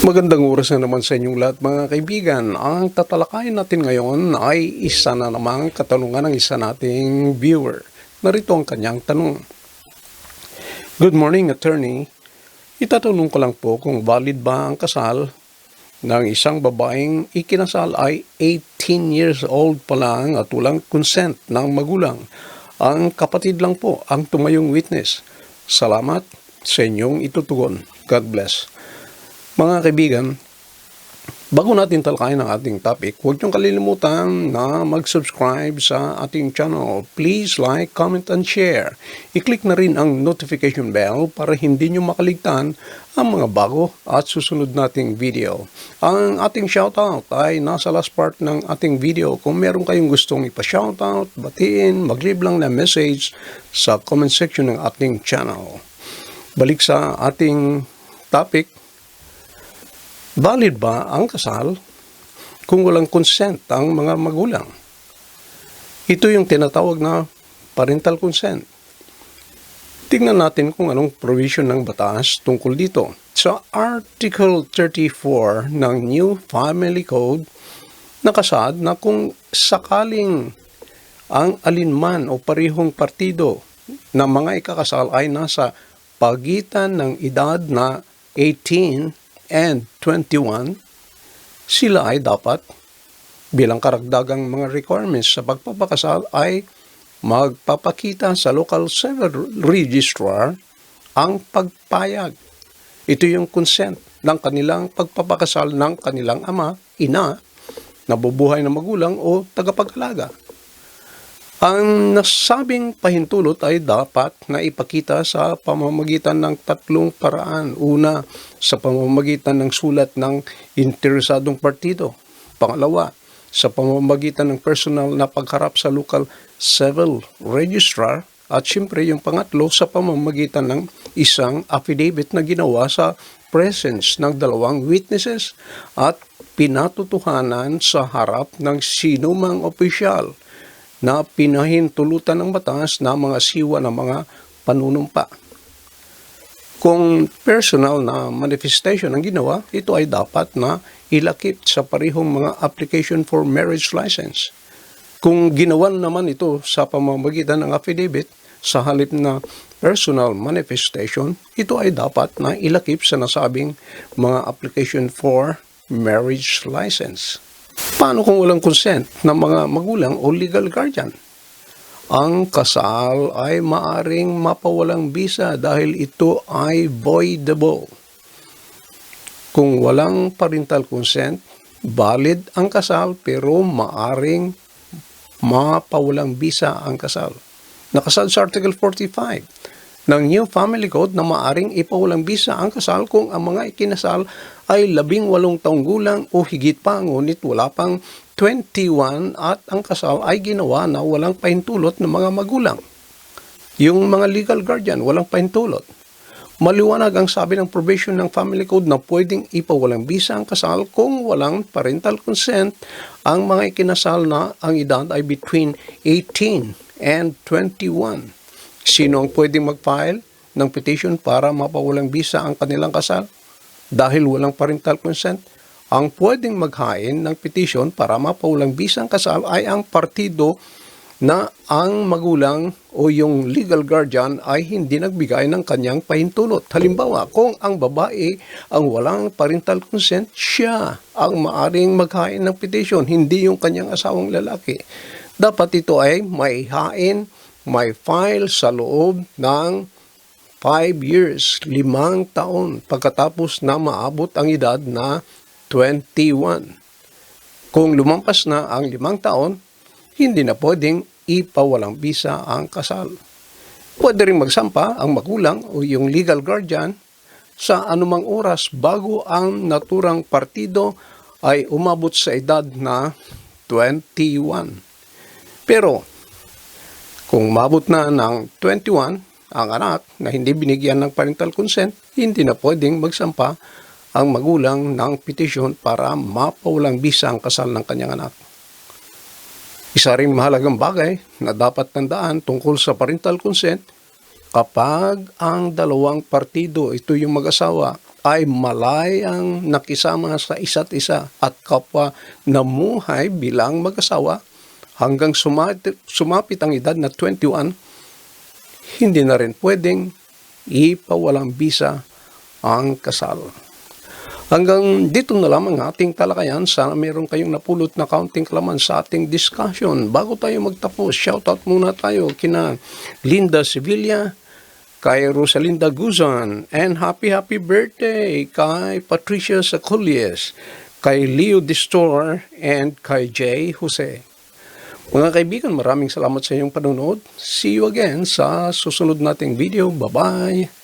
Magandang oras na naman sa inyong lahat mga kaibigan. Ang tatalakayin natin ngayon ay isa na namang katanungan ng isa nating viewer. Narito ang kanyang tanong. Good morning, attorney. Itatanong ko lang po kung valid ba ang kasal ng isang babaeng ikinasal ay 18 years old pa lang at walang consent ng magulang. Ang kapatid lang po ang tumayong witness. Salamat sa inyong itutugon. God bless. Mga kaibigan, bago natin talakayin ang ating topic, huwag niyong kalilimutan na mag-subscribe sa ating channel. Please like, comment, and share. I-click na rin ang notification bell para hindi niyo makaligtan ang mga bago at susunod nating video. Ang ating shoutout ay nasa last part ng ating video. Kung meron kayong gustong ipa-shoutout, batiin, mag-leave lang na message sa comment section ng ating channel. Balik sa ating topic, Valid ba ang kasal kung walang consent ang mga magulang? Ito yung tinatawag na parental consent. Tingnan natin kung anong provision ng batas tungkol dito. Sa Article 34 ng New Family Code, nakasad na kung sakaling ang alinman o parihong partido na mga ikakasal ay nasa pagitan ng edad na 18 and 21, sila ay dapat bilang karagdagang mga requirements sa pagpapakasal ay magpapakita sa local civil registrar ang pagpayag. Ito yung consent ng kanilang pagpapakasal ng kanilang ama, ina, nabubuhay na magulang o tagapag-alaga. Ang nasabing pahintulot ay dapat na ipakita sa pamamagitan ng tatlong paraan. Una, sa pamamagitan ng sulat ng interesadong partido. Pangalawa, sa pamamagitan ng personal na pagharap sa local civil registrar. At siyempre yung pangatlo, sa pamamagitan ng isang affidavit na ginawa sa presence ng dalawang witnesses at pinatutuhanan sa harap ng sinumang opisyal na pinahintulutan ng batas na mga siwa ng mga panunumpa. Kung personal na manifestation ang ginawa, ito ay dapat na ilakip sa parihong mga application for marriage license. Kung ginawan naman ito sa pamamagitan ng affidavit sa halip na personal manifestation, ito ay dapat na ilakip sa nasabing mga application for marriage license. Paano kung walang consent ng mga magulang o legal guardian? Ang kasal ay maaring mapawalang bisa dahil ito ay voidable. Kung walang parental consent, valid ang kasal pero maaring mapawalang bisa ang kasal. Nakasal sa Article 45 ng New Family Code na maaring ipawalang bisa ang kasal kung ang mga ikinasal ay labing walong taong gulang o higit pa ngunit wala pang 21 at ang kasal ay ginawa na walang pahintulot ng mga magulang. Yung mga legal guardian, walang pahintulot. Maliwanag ang sabi ng provision ng family code na pwedeng ipawalang bisa ang kasal kung walang parental consent ang mga ikinasal na ang edad ay between 18 and 21. Sino ang pwedeng mag-file ng petition para mapawalang bisa ang kanilang kasal? Dahil walang parental consent, ang pwedeng maghain ng petition para mapawalang bisa ang kasal ay ang partido na ang magulang o yung legal guardian ay hindi nagbigay ng kanyang pahintulot. Halimbawa, kung ang babae ang walang parental consent, siya ang maaring maghain ng petition, hindi yung kanyang asawang lalaki. Dapat ito ay may hain, may file sa loob ng 5 years, limang taon pagkatapos na maabot ang edad na 21. Kung lumampas na ang limang taon, hindi na pwedeng ipawalang bisa ang kasal. Pwede rin magsampa ang magulang o yung legal guardian sa anumang oras bago ang naturang partido ay umabot sa edad na 21. Pero kung mabot na ng 21 ang anak na hindi binigyan ng parental consent, hindi na pwedeng magsampa ang magulang ng petisyon para mapawalang bisa ang kasal ng kanyang anak. Isa ring mahalagang bagay na dapat tandaan tungkol sa parental consent kapag ang dalawang partido, ito yung mag-asawa, ay malayang nakisama sa isa't isa at kapwa namuhay bilang mag-asawa hanggang sumapit, ang edad na 21, hindi na rin pwedeng ipawalang bisa ang kasal. Hanggang dito na lamang ang ating talakayan. Sana meron kayong napulot na kaunting kalaman sa ating discussion. Bago tayo magtapos, shoutout muna tayo kina Linda Sevilla, kay Rosalinda Guzan, and happy happy birthday kay Patricia Saculies, kay Leo Distor, and kay Jay Jose. Mga kaibigan, maraming salamat sa iyong panonood. See you again sa susunod nating video. Bye-bye!